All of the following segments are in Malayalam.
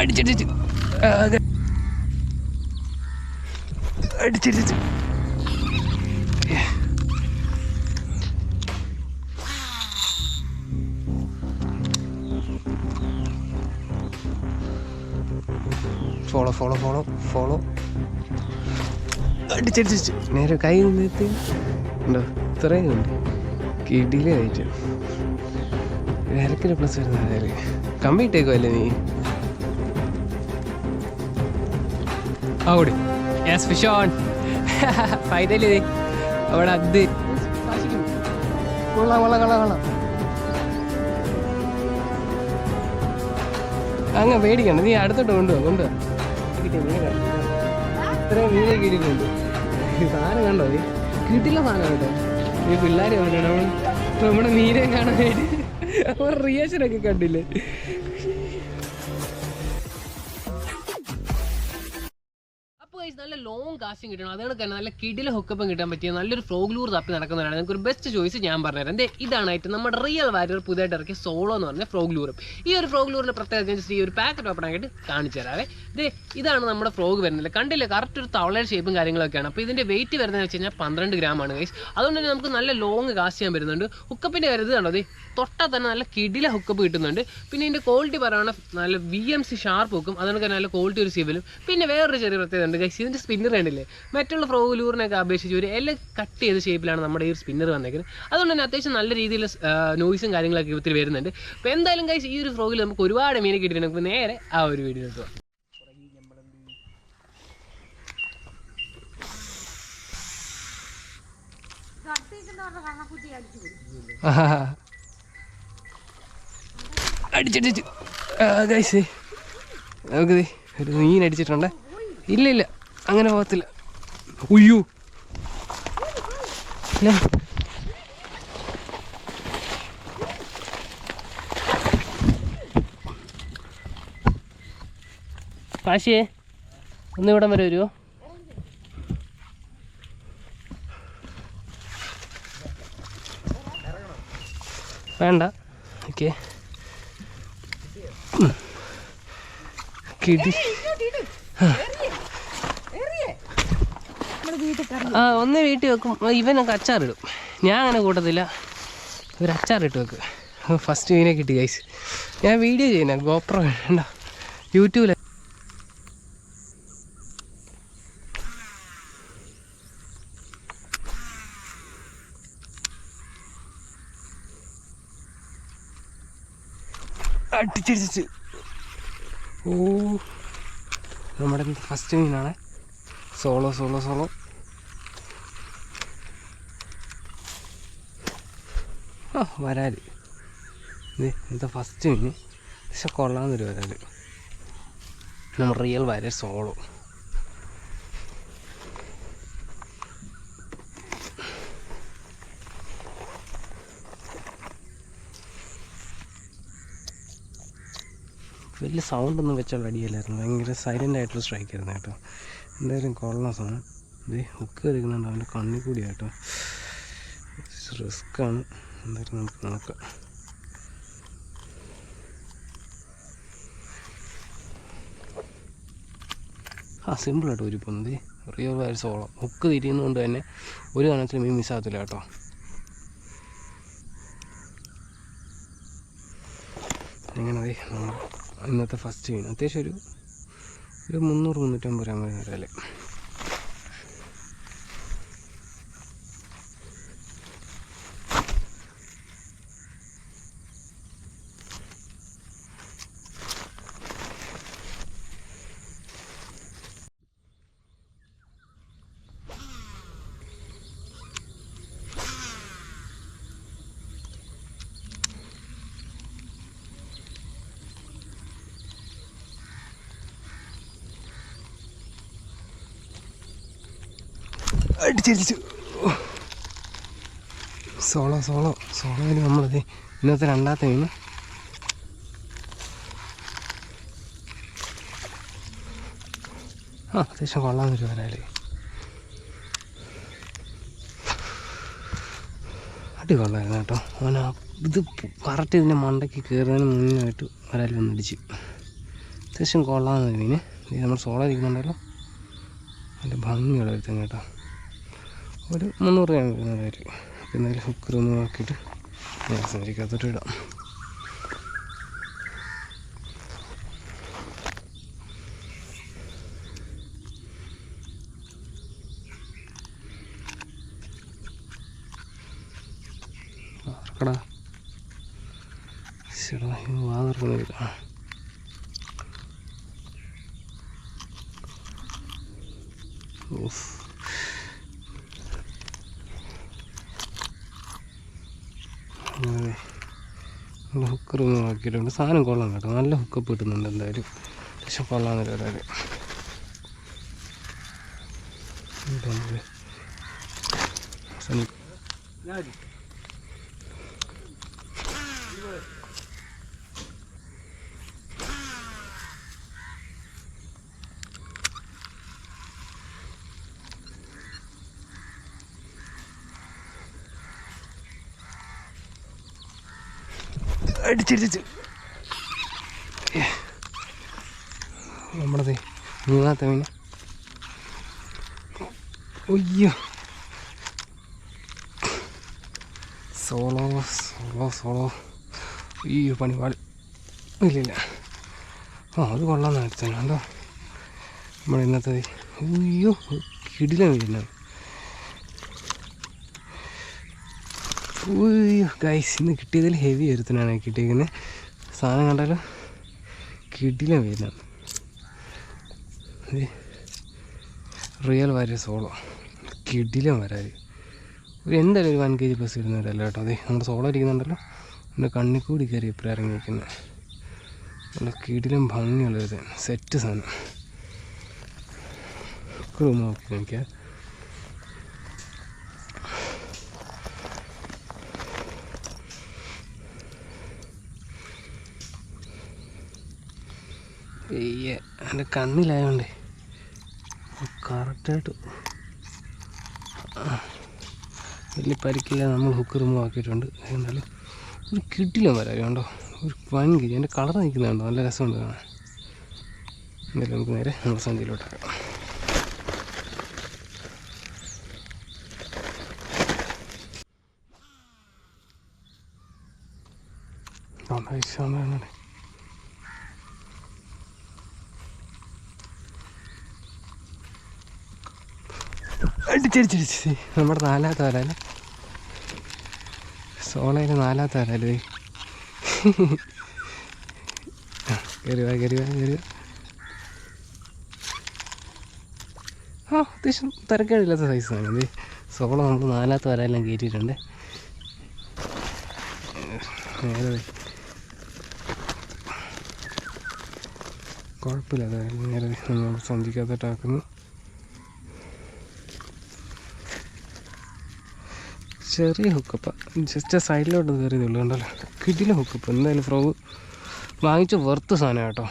അടിച്ചടിച്ച് അടിച്ചടിച്ച് ഫോളോ ഫോളോ ഫോളോ ഫോളോ അടിച്ചടിച്ച് നേരെ കൈ നിന്നെത്തി ഉണ്ടോ? ഇത്രയും ഉണ്ട്. കിടിലായിട്ട് അരക്കിലോ പ്ലസ് വരുന്ന അല്ലേ നീ? ഓടി യെസ് ഫിഷ് ഓൺ ഫൈനലി അവിടെ അത്. കൊള്ളാം കൊള്ളാം കൊള്ളാം കൊള്ളാം. അങ്ങ് പേടിക്കണം നീ അടുത്തോട്ട് കൊണ്ടുപോ കൊണ്ടുപോ കിട്ടിയ മീനെ കണ്ടോ? ഇത്രയും മീനെ കിട്ടിയിട്ടുണ്ട് സാധനം കണ്ടോ നീ? കിട്ടില്ല സാധനം കേട്ടോ. ഈ പിള്ളേർ നമ്മുടെ മീനെ കാണാൻ വേണ്ടി. അവർ റിയാക്ഷനൊക്കെ കണ്ടില്ലേ? ലോങ് കിട്ടണം. അതുകൊണ്ട് തന്നെ നല്ല കിടില ഹൊക്കപ്പം കിട്ടാൻ പറ്റിയ നല്ലൊരു ഫ്രോഗ്ലൂർ തപ്പി നടക്കുന്നതാണ് നിങ്ങൾക്ക് ഒരു ബെസ്റ്റ് ചോയ്സ് ഞാൻ പറഞ്ഞുതരാം. എന്തേ ഇതാണായിട്ട് നമ്മുടെ റിയൽ വാരിയർ പുതിയതായിട്ട് ഇറക്കിയ സോളോ എന്ന് പറഞ്ഞ ഫ്ലോഗ്ലൂറും ഈ ഒരു ഫ്ലോഗ്ലൂറിന്റെ പ്രത്യേകത ഈ ഒരു പാക്കറ്റ് ഓപ്പൺ ആയിട്ട് കാണിച്ചു തരാവേ. ദേ ഇതാണ് നമ്മുടെ ഫ്രോഗ് വരുന്നത്. കണ്ടില്ലേ കറക്റ്റ് ഒരു തവളയുടെ ഷേപ്പും കാര്യങ്ങളൊക്കെയാണ്. അപ്പോൾ ഇതിന്റെ വെയിറ്റ് വരുന്നത് വെച്ച് കഴിഞ്ഞാൽ പന്ത്രണ്ട് ആണ് ഗൈസ് അതുകൊണ്ട് തന്നെ നമുക്ക് നല്ല ലോങ് കാസ്റ്റ് ചെയ്യാൻ വരുന്നുണ്ട് ഹുക്കപ്പിന്റെ കാര്യം കണ്ടോ? ദേ തൊട്ടാൽ തന്നെ നല്ല കിടില ഹുക്കപ്പ് കിട്ടുന്നുണ്ട്. പിന്നെ ഇതിന്റെ ക്വാളിറ്റി പറയുകയാണെങ്കിൽ നല്ല വി എം സി ഷാർപ്പ് ഹുക്കും അതുകൊണ്ട് തന്നെ നല്ല ക്വാളിറ്റി ഒരു സിവിലും പിന്നെ വേറൊരു ചെറിയ പ്രത്യേകത ഉണ്ട് ഗൈസ് ഇതിന്റെ സ്പിന്നർ കണ്ടില്ലേ? മറ്റുള്ള ഫ്രോഗുലൂറിനൊക്കെ അപേക്ഷിച്ച് ഒരു എല്ലാം കട്ട് ചെയ്ത ഷേപ്പിലാണ് നമ്മുടെ ഈ ഒരു സ്പിന്നർ വന്നേക്കുന്നത്. അതുകൊണ്ട് തന്നെ അത്യാവശ്യം നല്ല രീതിയിൽ നോയ്സും കാര്യങ്ങളൊക്കെ ഒത്തിരി വരുന്നുണ്ട്. അപ്പോൾ എന്തായാലും കഴിച്ച് ഈ ഒരു ഫ്രോഗിൽ നമുക്ക് ഒരുപാട് മീനെ കിട്ടിയിട്ട് നമുക്ക് നേരെ ആ ഒരു വീഡിയോ എടുത്തു അടിച്ചടിച്ച് നമുക്ക് ഒരു മീൻ അടിച്ചിട്ടുണ്ട്? ഇല്ല ഇല്ല. അങ്ങനെ പോകത്തില്ല. ഉയ്യോ. കാശിയേ ഒന്ന് ഇവിടം വരെ വരുമോ വേണ്ട. ഓക്കെ. കിടി. ആ. ഒന്ന് വീട്ടിൽ വെക്കും. ആ, ഇവനൊക്കെ അച്ചാറിടും. ഞാൻ അങ്ങനെ കൂട്ടത്തില്ല. ഇവർ അച്ചാറിട്ട് വെക്കും. ഫസ്റ്റ് മീനെ കിട്ടി ഗൈസ് ഞാൻ വീഡിയോ ചെയ്യുന്ന ഗോപ്രോ വേണ്ട യൂട്യൂബിൽ അടിച്ചടിച്ച് ഓ നമ്മുടെ ഫസ്റ്റ് മീനാണ്. Solo solo solo. ആ ഇത് എന്താ ഫസ്റ്റ് മീൻ പക്ഷെ കൊള്ളാന്നൊരു വരാൽ. നമ്മൾ റിയൽ വരെ സോളോ വലിയ സൗണ്ടൊന്നും വെച്ചാൽ അടിയല്ലായിരുന്നു. ഭയങ്കര സൈലന്റ് ആയിട്ടുള്ള സ്ട്രൈക്ക് ആയിരുന്നു കേട്ടോ. എന്തായാലും കൊള്ളാം സാധനം ഇത് ഹുക്ക് കളിക്കുന്നുണ്ട് അവന്റെ കണ്ണിൽ കൂടി കേട്ടോ റിസ്ക്കാണ് എന്തായാലും നമുക്ക് നോക്കാം. ആ സിമ്പിളായിട്ട് ഒരു പൊന്തി റിയർ വയർ സോളം ഹുക്ക് തിരിയുന്നതുകൊണ്ട് തന്നെ ഒരു കണക്കിൽ മീൻ മിസ്സാകത്തില്ല കേട്ടോ. ഇങ്ങനെ ഇന്നത്തെ ഫസ്റ്റ് മീൻ അത്യാവശ്യം ഒരു ഒരു മുന്നൂറ് മുന്നൂറ്റമ്പത് രൂപ വരെ വരാല്ലേ അടിച്ചടിച്ചു സോളോ സോളോ സോളോയിൽ നമ്മളത് ഇന്നത്തെ രണ്ടാമത്തെ മീൻ ആ അത്യാവശ്യം കൊള്ളാമെന്നൊരു വരാൽ അടി കൊള്ളായിരുന്നു കേട്ടോ. അവൻ ആ ഇത് കറക്റ്റ് ഇതിന്റെ മണ്ടയ്ക്ക് കയറുന്നതിന് മുന്നായിട്ട് വരാൽ വന്നടിച്ച് അത്യാവശ്യം കൊള്ളാമെന്നൊരു മീന് ഇത് നമ്മൾ സോളോ ഇരിക്കുന്നുണ്ടല്ലോ. അതിന്റെ ഭംഗിയുള്ള ഒരുത്തം കേട്ടോ. ഒരു മുന്നൂറ് രൂപ വരുന്നത് എന്തായാലും ഹുക്കർ ഒന്ന് നോക്കിയിട്ട് ഞാൻ സംസാരിക്കാത്തോട്ട് ഇടാം. ആർക്കടാ ശരി വാ തുറക്കുന്നില്ല ഓഫ് അങ്ങനെ നല്ല നോക്കിയിട്ടുണ്ട് സാധനം കൊള്ളാം കേട്ടോ. നല്ല ഹുക്കപ്പ് കിട്ടുന്നുണ്ട് എന്തായാലും. പക്ഷെ കൊള്ളാമെന്നൊരു ഒരാൾ ഇതെന്ത്? അടിച്ചടിച്ച് നമ്മുടെ മൂന്നാമത്തെ മീൻ ഒയ്യോ സോളോ സോളോ സോളോ. അയ്യോ പണിപാട് ഇല്ലില്ല. ആ അത് കൊള്ളാമെന്ന് അടിച്ചാൽ കണ്ടോ? നമ്മുടെ ഇന്നത്തെ അയ്യോ കിടില മീനാണ് ഗൈസ് ഇന്ന് കിട്ടിയതിൽ ഹെവി ഒരുത്തനാണ് കിട്ടിയിരിക്കുന്നത് സാധനം കണ്ടാലോ? കിടിലം വരുന്ന റിയൽ വാര്യ സോളോ കിടിലം വരാതി എന്തായാലും ഒരു വൺ കെ ജി പ്ലസ് ഇടുന്നവരല്ല കേട്ടോ. അതെ നമ്മുടെ സോളോ ഇരിക്കുന്നുണ്ടല്ലോ. എന്റെ കണ്ണിൽ കൂടി കയറി ഇപ്പം ഇറങ്ങി നിൽക്കുന്നത് നല്ല കിടിലം ഭംഗിയുള്ളൊരു സെറ്റ് സാധനം. നോക്കി നോക്കിയാൽ അയ്യേ എന്റെ കണ്ണിലായതുകൊണ്ട് കറക്റ്റായിട്ട് വലിയ പരിക്കില്ല നമ്മൾ ഹുക്ക് റിമൂവ് ആക്കിയിട്ടുണ്ട്. എന്നാലും ഒരു കിട്ടില്ല വരാം കണ്ടോ? ഒരു വൻ കിരി എന്റെ കളർ നിൽക്കുന്നുണ്ടോ നല്ല രസമുണ്ട് കാണാൻ. എന്തായാലും നമുക്ക് നേരെ നമ്മുടെ സഞ്ചിയിലോട്ടാക്കാം നന്നായി പൈസ അടിച്ചടിച്ചടിച്ച് നമ്മുടെ നാലാമത്തെ വരാല്ലേ സോളയിലെ നാലാമത്തെ വരാല്ലേ കയറി വാ കയറി ആ അത്യാവശ്യം തിരക്കേടില്ലാത്ത സൈസാണ് ഇത്. സോള നമ്മൾ നാലാമത്തെ വരാലെല്ലാം കയറ്റിയിട്ടുണ്ട്. നേരെ. കുഴപ്പമില്ല അതായത് നേരെ നമ്മൾ സന്ധിക്കകത്തോട്ടാക്കുന്നു ചെറിയ ഹുക്കപ്പ ജസ്റ്റ് സൈഡിലോട്ട് കയറിയതേ ഉള്ളൂ കണ്ടല്ലോ. കിടില ഹുക്കപ്പ് എന്തായാലും ഫ്രോഗ് വാങ്ങിച്ച വെറുത്ത സാധനം കേട്ടോ.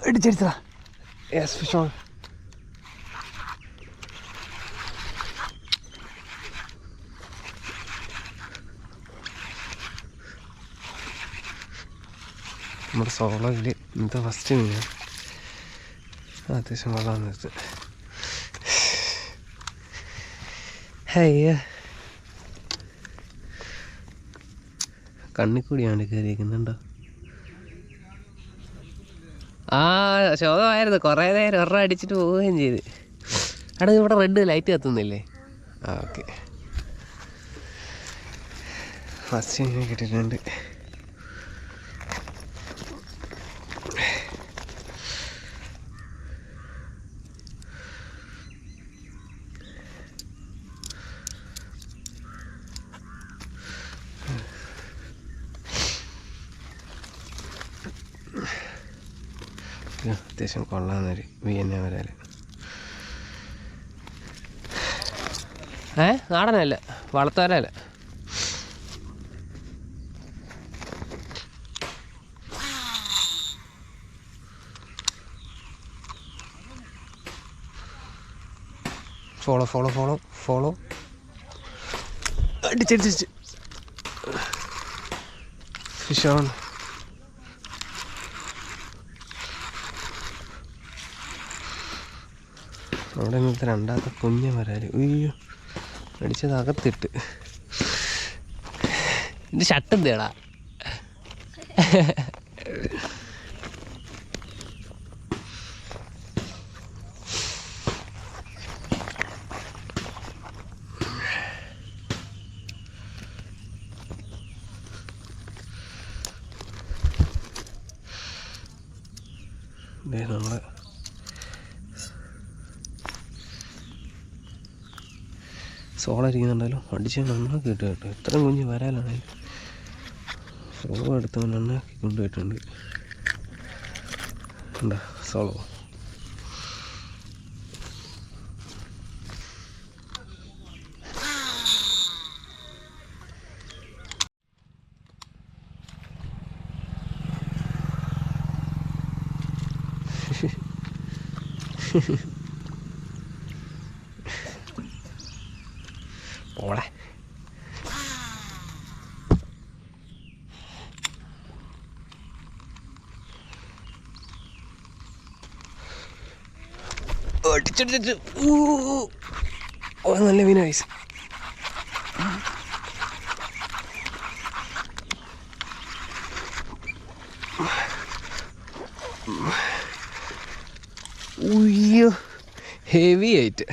അടിച്ചടിച്ചതാ യെസ് ഫിഷ് ഓൺ നമ്മുടെ സോളയിൽ ഇന്നത്തെ ഫസ്റ്റ് മീനാണ് അത്യാവശ്യം വെള്ളം ഹയ്യ കണ്ണിൽ കണ്ണിക്കൂടിയാണ് കയറിയിരിക്കുന്നുണ്ടോ ആ ശോകമായിരുന്നു. കുറേ നേരം ഒറ അടിച്ചിട്ട് പോവുകയും ചെയ്ത്. അവിടെ ഇവിടെ റെഡ് ലൈറ്റ് കത്തുന്നില്ലേ? ആ ഓക്കെ. ഫസ്റ്റ് കിട്ടിയിട്ടുണ്ട്. അത്യാവശ്യം കൊള്ളാമെന്നൊരു വി എൻ എ വരാൽ ഏ? നാടനല്ല വളർത്താനല്ല ഫോളോ ഫോളോ ഫോളോ ഫോളോ അടിച്ചടിച്ച് ഫിഷാണ് അവിടെ ഇങ്ങനത്തെ രണ്ടാമത്തെ കുഞ്ഞ വരാൽ അയ്യോ അടിച്ചത് അകത്തിട്ട്. ഇത് ഷട്ട് എന്തേടാ ദേ നമ്മളെ സോളരിക്കുന്നുണ്ടല്ലോ അടിച്ച് നന്നാക്കി കിട്ടുക കേട്ടോ. എത്രയും കുഞ്ഞ് വരാലാണെങ്കിൽ സോളോ എടുത്തവൻ നന്നാക്കി കൊണ്ടുപോയിട്ടുണ്ട്. എന്താ സോളോ നല്ല മീൻ വയസ്സ് ഉയ്യോ ഹെവി ആയിട്ട്.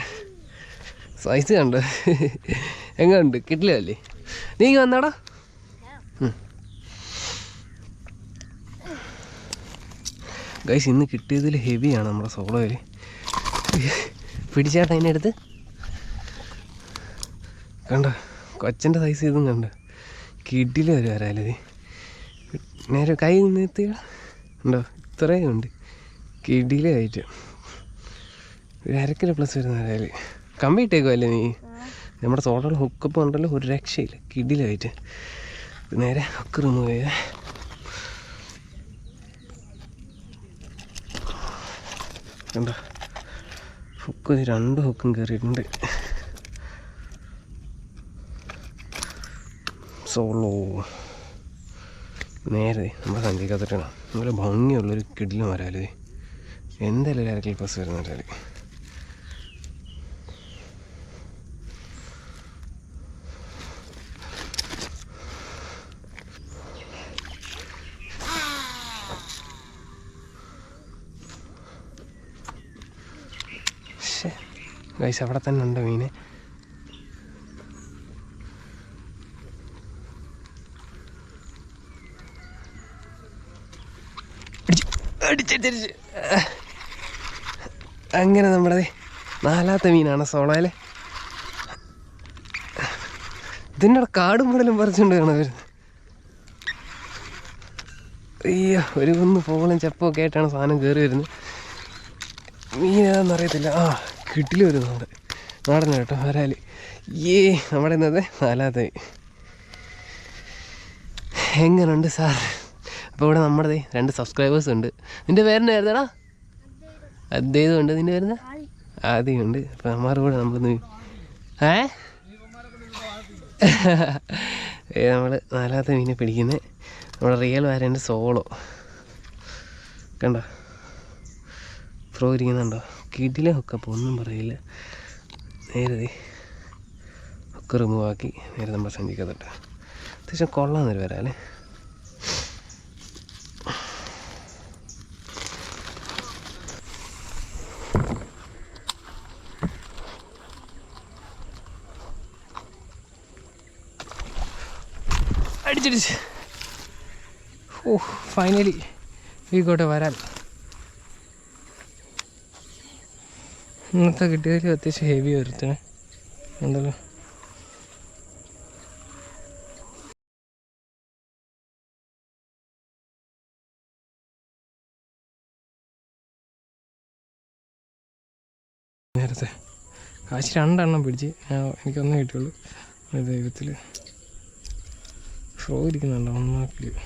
സൈസ് കണ്ട്? എങ്ങനുണ്ട്? കിട്ടില്ലല്ലേ നീ വന്നാടാ. ഗൈസ് ഇന്ന് കിട്ടിയതിൽ ഹെവിയാണ് നമ്മുടെ സോളോയിൽ പിടിച്ചാട്ട അടുത്ത് കണ്ട കൊച്ചന്റെ സൈസ് ഇതും കണ്ട. കിഡിൽ വരെ വരാലത് നേരെ കൈ നിർത്തി ഉണ്ടോ ഇത്രയും ഉണ്ട്. കിഡിലായിട്ട് ഒരു അരക്കിലോ പ്ലസ് വരുന്ന വരാൽ കമ്പി ഇട്ടേക്കുമല്ലേ നീ? നമ്മുടെ സോളോൾ ഹുക്കപ്പ് ഉണ്ടല്ലോ ഒരു രക്ഷയില്ല. കിഡിലായിട്ട് നേരെ ഹുക്ക് റിമൂവ് ചെയ്തേ കണ്ടോ? ഹുക്ക് രണ്ട് ഹുക്കും കയറിയിട്ടുണ്ട് സോളോ. നേരെ നമ്മുടെ സഞ്ചിക്കാത്തിട്ടാണ് നല്ല ഭംഗിയുള്ളൊരു കിടിലും വരാൽ. എന്തായാലും ഒരു അരക്കിൽ പസ് വരുന്ന ഗൈസ് അവിടെ തന്നെ ഉണ്ട് മീന്. അങ്ങനെ നമ്മുടെ നാലാമത്തെ മീനാണ് സോളയിലെ. ഇതിന്റെ കാടും മുടലും പറിച്ചുകൊണ്ട് വേണം വരുന്നത്. അയ്യോ ഒരു കുന്ന് പോകലും ചെപ്പൊക്കെ ആയിട്ടാണ് സാധനം കയറി വരുന്നത്. അറിയത്തില്ല. ആ കിട്ടിൽ വരുന്നുണ്ട്. നാടൻ കേട്ടോ വരാൽ. ഏ നമ്മുടെ ഇന്നത്തെ നാലാമത്തെ. എങ്ങനെയുണ്ട് സാർ? അപ്പോൾ ഇവിടെ നമ്മുടെ രണ്ട് സബ്സ്ക്രൈബേഴ്സ് ഉണ്ട്. നിന്റെ പേരെന്നായിരുന്നടാ അദ്ദേഹം ഉണ്ട്. നിന്റെ പേരുന്ന ആദ്യം ഉണ്ട്. അപ്പോൾ അമ്മാരുടെ കൂടെ നമ്മളിന്ന് ഏ? നമ്മൾ നാലാമത്തെ മീനെ പിടിക്കുന്നത് നമ്മുടെ റിയൽ വാരന്റെ സോളോ. കണ്ടോ? ഫ്രോ ഇരിക്കുന്നുണ്ടോ? കിടിലെ ഹുക്കപ്പ് ഒന്നും പറയില്ല നേരെ ഹുക്ക് റിമൂവ് ആക്കി നേരെ നമ്മൾ സഞ്ചിക്കുന്നുണ്ട് അത്യാവശ്യം കൊള്ളാന്നൊരു വരാല്ലേ? അടിച്ചടിച്ച്. ഓ ഫൈനലി വീക്കോട്ടെ വരാൻ. ഇന്നത്തെ കിട്ടിയതിൽ അത്യാവശ്യം ഹെവി വരുത്തേ ഉണ്ടല്ലോ നേരത്തെ. കാശ് രണ്ടെണ്ണം പിടിച്ച് എനിക്കൊന്നേ കിട്ടിയുള്ളൂ. ഒരു ദൈവത്തിൽ ഷോ ഇരിക്കുന്നുണ്ടോ ഒന്നാക്കില്ല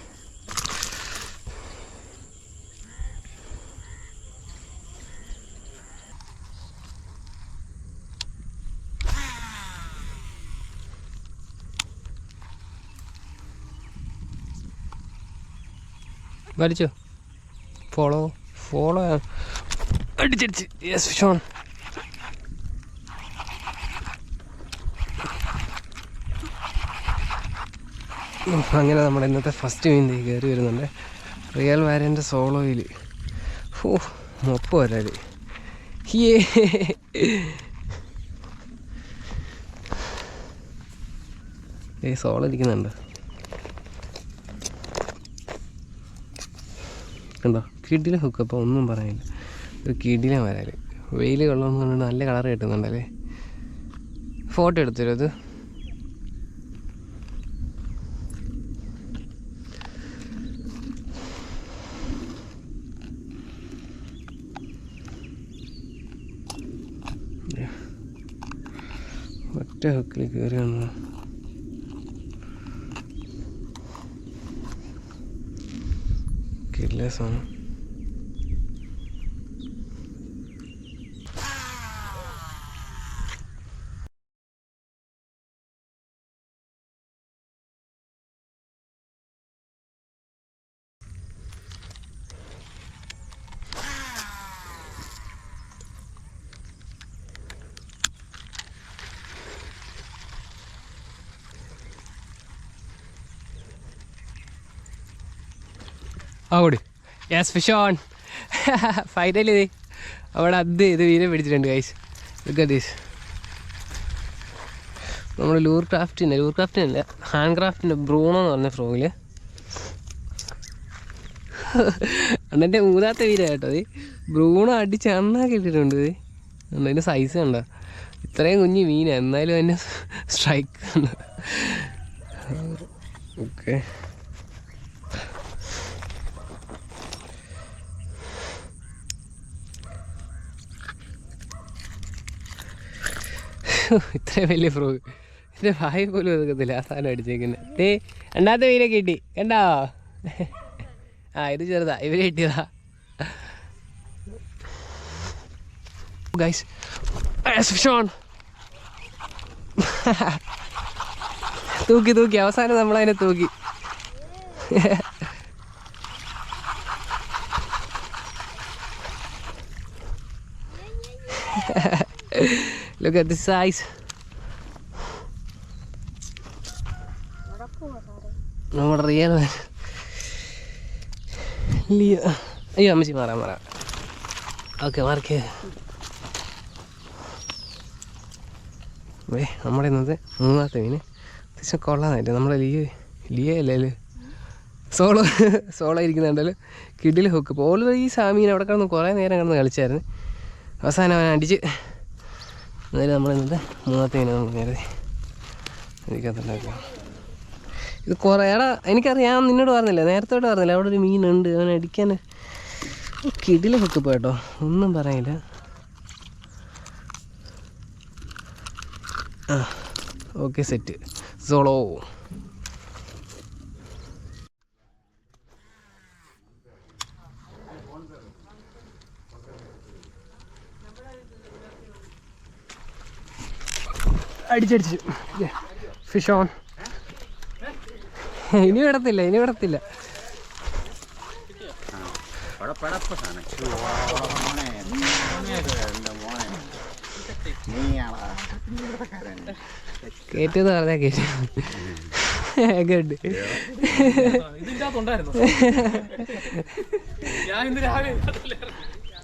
വലിച്ചോ. ഫോളോ ഫോളോ അടിച്ചടിച്ച്. യെസ് ഷോൺ അങ്ങനെ നമ്മുടെ ഇന്നത്തെ ഫസ്റ്റ് ദേ കയറി വരുന്നുണ്ട്. റിയൽ വാരന്റെ സോളോയിൽ ഓ മൊപ്പ് വരാൽ. ഹിയേ ഏ സോളോ ഇരിക്കുന്നുണ്ട്. കണ്ടോ കിടില ഹുക്ക് അപ്പോൾ ഒന്നും പറയാനില്ല. ഒരു കിടില വരാൽ വെയിൽ കൊള്ളണമെന്ന് പറഞ്ഞിട്ട് നല്ല കളർ കിട്ടുന്നുണ്ടല്ലേ? ഫോട്ടോ എടുത്തരും അത് ഒറ്റ ഹുക്കിൽ കയറി വന്നു കിഡ്ലെസ്സാണ് ആ ഓടി യെസ് ഫിഷ് ഓൺ ഫൈനലി ഇത്. അവിടെ അത് ഇത് വീരെ പിടിച്ചിട്ടുണ്ട് ഗൈസ് ലുക്ക് ദീസ് നമ്മൾ ലൂർ ക്രാഫ്റ്റിന്റെ ലൂർ ക്രാഫ്റ്റിനല്ല ഹാൻഡ് ക്രാഫ്റ്റിന്റെ ബ്രൂണോ എന്ന് പറഞ്ഞ ഫ്രോഗിൽ അണ്ണന്റെ മൂന്നാമത്തെ വീര കേട്ടോ ഇത്. ബ്രൂണോ അടിച്ച് അണ്ണാക്കി ഇട്ടിട്ടുണ്ട് ഇത്. അണ്ണന്റെ സൈസ് കണ്ടോ? ഇത്രയും കുഞ്ഞ് മീനാണ് എന്നാലും അതിന്റെ സ്ട്രൈക്ക് ഓക്കെ ഇത്രയും വലിയ ഫ്രോഗ് എന്റെ വായു പോലും ഒതുക്കത്തില്ല ആ സാധനം അടിച്ചേക്കുന്നത് ഡേ രണ്ടാമത്തെ മീനെ കിട്ടി. കണ്ടോ? ആ ഇത് ചെറുതാ. ഇവർ കിട്ടിയതാ. ഗൈസ് തൂക്കി തൂക്കി. അവസാനം നമ്മളതിനെ തൂക്കി. Look at the size. നമ്മുടെ റിയൽ ലിയോ. അയ്യോ അമ്മച്ചി മാറാം മാറാം. ഓക്കെ മാർക്ക് വേ നമ്മുടെ ഇന്നത്തെ മൂന്നാമത്തെ മീന് അത്യാവശ്യം കൊള്ളാന്നായിട്ട് നമ്മളെ ലിയോ ലിയോ അല്ലേ സോളോ സോളോ ഇരിക്കുന്നുണ്ടല്ലോ. കിഡിൽ ഹുക്ക്. ഇപ്പോൾ ഓൾറെഡി ഈ സാമീൻ അവിടെ കിടന്ന് കുറേ നേരം കിടന്ന് കളിച്ചായിരുന്നു. അവസാനം അവൻ അടിച്ച് എന്നാലും നമ്മൾ ഇന്നത്തെ മൂന്നാമത്തെ മീനെ നമ്മൾ നേരെ എനിക്കതുണ്ടാക്കാം ഇത് കുറേ എടാ എനിക്കറിയാം നിന്നോട് പറഞ്ഞില്ല നേരത്തെ തൊട്ട് പറഞ്ഞില്ല അവിടെ ഒരു മീനുണ്ട് അവൻ അടിക്കാൻ കിടില ഹുക്ക് പോയിട്ടോ ഒന്നും പറയില്ല. ആ ഓക്കെ സെറ്റ് സോളോ. അടിച്ചടിച്ചു. ഫിഷ് ഓൺ ഇനി വിടത്തില്ല ഇനി വിടത്തില്ല. കേറ്റത് പറഞ്ഞാ കേട്ടു ഗഡ്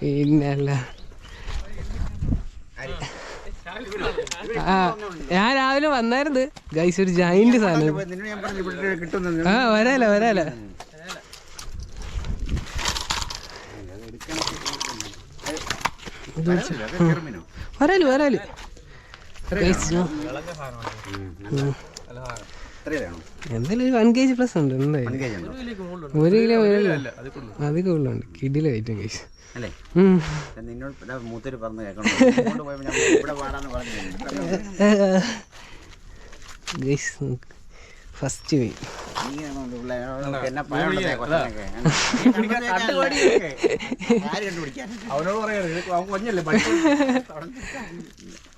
പിന്നല്ല. ഞാൻ രാവിലെ വന്നായിരുന്നു. ഗൈസ് ഒരു ജൈന്റ് സാധനം. ആ വരാല വരാല. വരാൽ വരാൽ. ഗൈസ് എന്തായാലും ഒരു വൺ കെ ജി പ്ലസ് ഉണ്ട് ഒരു കിലോ ഞാൻ ഇവിടെ പാടാന്ന് പറഞ്ഞു ഗൈസ് ഫസ്റ്റ് കണ്ടുപിടിക്കാൻ അവനോട് പറയാറ് അവൻ കൊഞ്ഞല്ലേ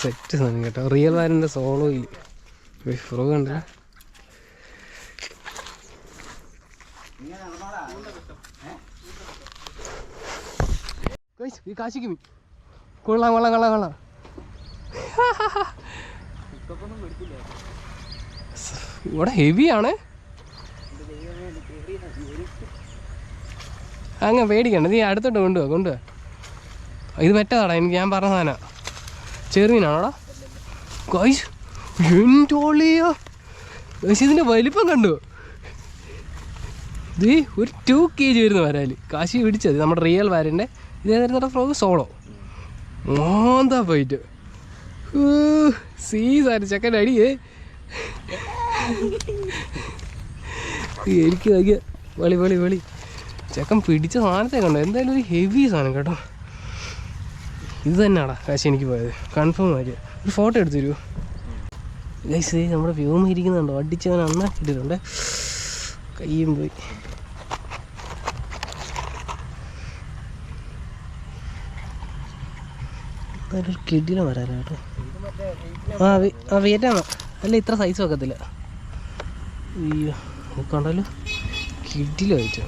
സെറ്റ് സാധനം കേട്ടോ. റിയൽ വാരന്റെ സോളോയിൽ ഫ്രോ കണ്ട? ഈ കാശിക്ക് കൊള്ളാം കൊള്ളാം കൊള്ളാം കൊള്ളാം. ഇവിടെ ഹെവിയാണ് അങ്ങ് പേടിക്കണ്ട. നീ അടുത്തോട്ട് കൊണ്ടുപോവാ കൊണ്ടുപോവാ ഇത് പറ്റാതാടാ എനിക്ക് ഞാൻ പറഞ്ഞ സാധനം. ചെറുമീനാണോടാ? ഗൈസ് എന്തോളിയോ ഗൈസ് ഇതിന്റെ വലിപ്പം കണ്ടു. ഇത് ഒരു ടു കെ ജി വരുന്ന വരാൽ കാശി പിടിച്ചത് നമ്മുടെ റിയൽ വാരന്റെ ഇതേതായിരുന്നു ഫ്രോഗ് സോളോ മോന്താ പോയിട്ട്. സീസാര് ചെക്കൻ അടിയേ എനിക്ക് നോക്കിയ വളി വളി വളി. ചെക്കൻ പിടിച്ച സാധനത്തെ കണ്ടോ. എന്തായാലും ഒരു ഹെവി സാധനം കേട്ടോ. ഇത് തന്നെയാടാ കാശി എനിക്ക് പോയത്. കൺഫേം ആയി ഒരു ഫോട്ടോ എടുത്തു തരുമോ ഗൈസ് നമ്മുടെ വ്യൂമ ഇരിക്കുന്നുണ്ടോ. അടിച്ചവൻ അണ്ണാക്കിയിട്ടുണ്ട് കയ്യും പോയി. നല്ലൊരു കിടിലം വരാനോ കേട്ടോ. ആ ആ വേറ്റാണോ അല്ല ഇത്ര സൈസ് വെക്കത്തില്ല അയ്യോ കണ്ടല്ലോ? കിടിലമായിട്ട്